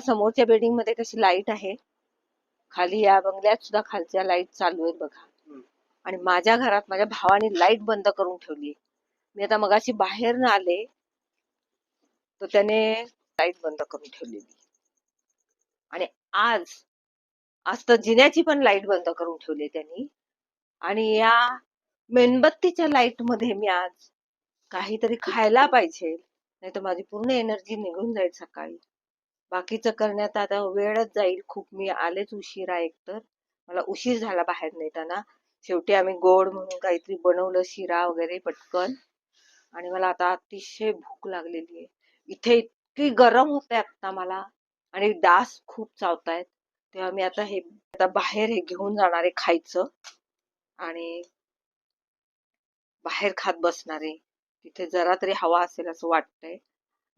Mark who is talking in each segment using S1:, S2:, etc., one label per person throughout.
S1: समोरच्या बिल्डिंगमध्ये कशी लाइट आहे. खाली या बंगल्यात सुद्धा खालच्या लाइट चालू आहेत बघा. आणि माझ्या घरात माझ्या भावाने लाइट बंद करून ठेवली. मी आता मगाशी बाहेर आले तर त्याने लाइट बंद करून ठेवलेली. आणि आज आज तर जिन्याची पण लाइट बंद करून ठेवली त्यांनी. आणि या मेणबत्तीच्या लाइटमध्ये मी आज काहीतरी खायला पाहिजे. नाही तर माझी पूर्ण एनर्जी निघून जाईल सकाळी. बाकीचं करण्यात आता वेळच जाईल. खूप मी आलेच उशिरा एकतर. मला उशीर झाला बाहेर नेताना. शेवटी आम्ही गोड म्हणून काहीतरी बनवलं शिरा वगैरे पटकन. आणि मला आता अतिशय भूक लागलेली आहे. इथे इतकी गरम होते आता मला. आणि डास खूप चावतायत. तेव्हा मी आता हे आता बाहेर हे घेऊन जाणार आहे खायचं. आणि बाहेर खात बसणार आहे. तिथे जरा तरी हवा असेल असं वाटतंय.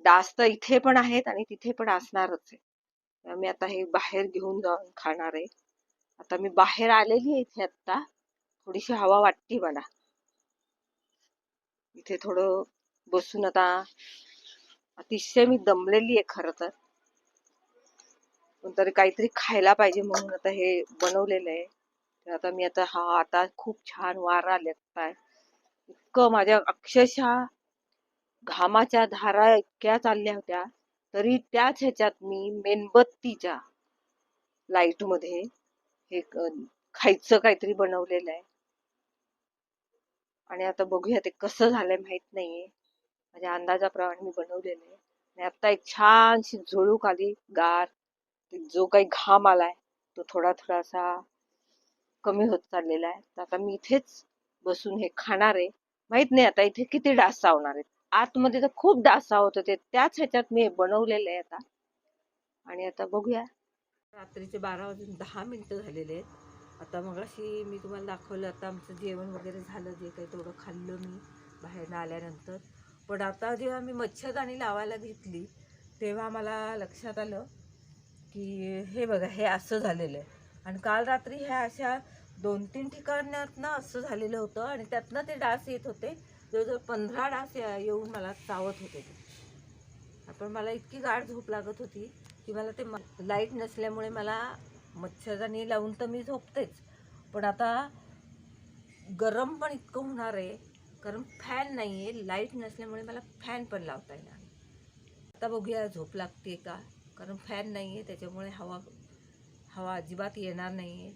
S1: डास तर इथे पण आहेत आणि तिथे पण असणारच आहे. मी आता हे बाहेर घेऊन जाऊन खाणार आहे. आता मी बाहेर आलेली आहे इथे आता थोडीशी हवा वाटते मला. इथे थोडं बसून आता अतिशय मी दमलेली आहे खरं तर. पण काहीतरी खायला पाहिजे म्हणून आता हे बनवलेलं आहे. तर आता मी आता हा आता खूप छान वारा आहे. इतकं माझ्या अक्षरशः घामाच्या धारा इतक्या चालल्या होत्या तरी त्याच ह्याच्यात मी मेणबत्तीच्या लाइटमध्ये हे खायचं काहीतरी बनवलेलं आहे आणि आता बघूया ते कसं झालंय माहीत नाहीये. माझ्या अंदाजाप्रमाणे मी बनवलेलं आहे आणि आता एक छानशी झुळूक आली गार. जो काही घाम आलाय तो थोडा थोडासा कमी होत चाललेला आहे. तर आता मी इथेच बसून हे खाणार आहे. माहीत नाही आता इथे किती डास चावणार आहेत. आतमध्ये तर खूप डासा होत होते. त्याच ह्याच्यात मी बनवलेलं आहे आता. आणि आता बघूया. रात्रीचे बारा वाजून दहा मिनिटं झालेले आहेत. आता मगाशी मी तुम्हाला दाखवलं आता आमचं जेवण वगैरे झालं जे काही तेवढं खाल्लं मी बाहेर आल्यानंतर. पण आता जेव्हा मी मच्छरदाणी लावायला घेतली तेव्हा मला लक्षात आलं की हे बघा हे असं झालेलं आहे. आणि काल रात्री ह्या अशा दोन तीन ठिकाणातनं असं झालेलं होतं आणि त्यातनं ते डास येत होते. जवळजवळ पंधरा डास या- येऊन मला चावत होते ते. पण मला इतकी गाढ झोप लागत होती की मला ते लाइट नसल्यामुळे मला मच्छरदाणी लावून तर मी झोपतेच. पण आता गरम पण इतकं होणार आहे कारण फॅन नाही आहे लाइट नसल्यामुळे मला फॅन पण लावता येणार आता बघूया झोप लागते का? कारण फॅन नाही आहे त्याच्यामुळे हवा हवा अजिबात येणार नाही आहे